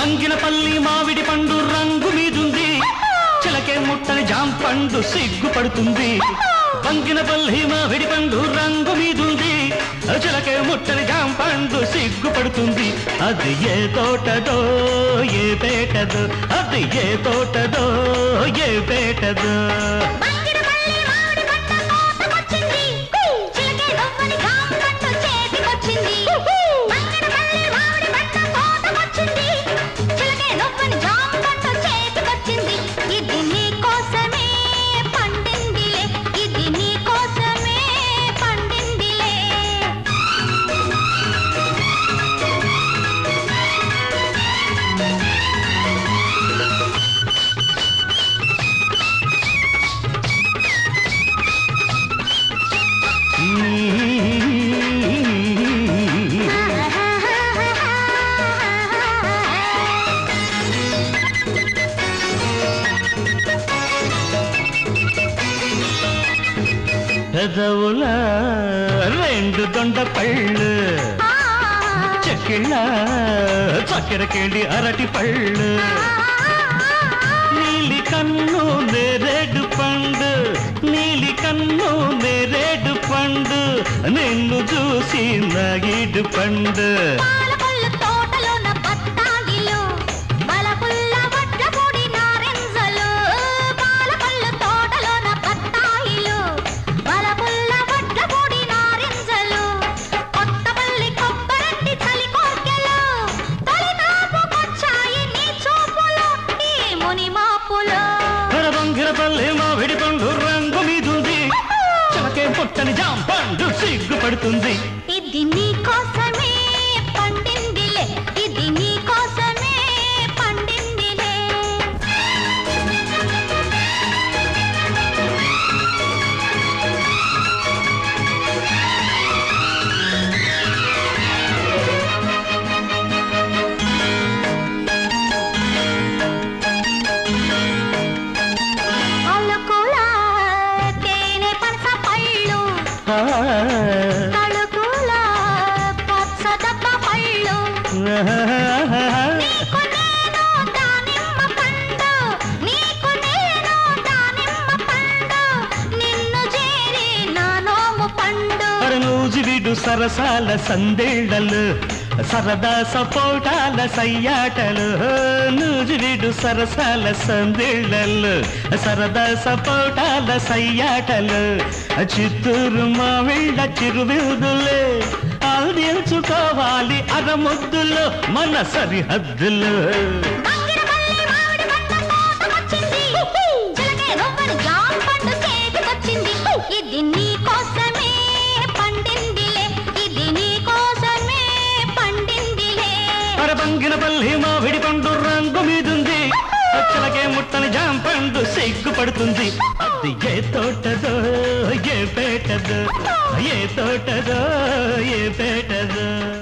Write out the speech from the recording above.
బంగినపల్లి మావిడి పండు రంగు మీదుంది. చిలకే ముట్టని జాంపండు సిగ్గుపడుతుంది. బంగినపల్లి మావిడి పండు రంగు మీదుంది. చిలకే ముట్టని జాంపండు సిగ్గుపడుతుంది. అది ఏ తోటదో ఏ పేటదో అది ఏ తోటదో ఏ పేటదో. పెదవుల రెండు దొండ పళ్ళు. చెక్కిళ్ళ చక్కెరకేళి అరటి పళ్ళు. నీలి కన్ను నేరేడు పండు. నీలి కన్ను నేరేడు పండు. నిన్ను చూసి నగిడు పండు. బంగిరపల్లి మామిడి పండు రంగు మీదుంది. చిలకే పుట్టని జాంపండు సిగ్గుపడుతుంది. ఇది నీ కోసమే. తళుకుల పచ్చ పళ్ళు. నీకు నేను దానిమ్మ పండు నీకు నేను దానిమ్మ పండు. నిన్ను చేరి నా నోము పండు. సరసాల సందేళ్ళలు. సరదా సపోటాల సయ్యాటలు నూజివిడు సరసాల సందిళ్ళలు. సరదా సపోటాల సయ్యాటలు చిత్తూరు మావిళ్ళ చిరువిదులే అందించుకోవాలి అరముద్దులు మన సరిహద్దులు. బంగినపల్లి పంగిన పల్లి మావిడి పండు రంగు మీదుంది. అచ్చలకే ముట్టని జాంపండు సిగ్గుపడుతుంది. అది ఏ తోటదో ఏ పేటదో ఏ తోటదో ఏ పేటదో.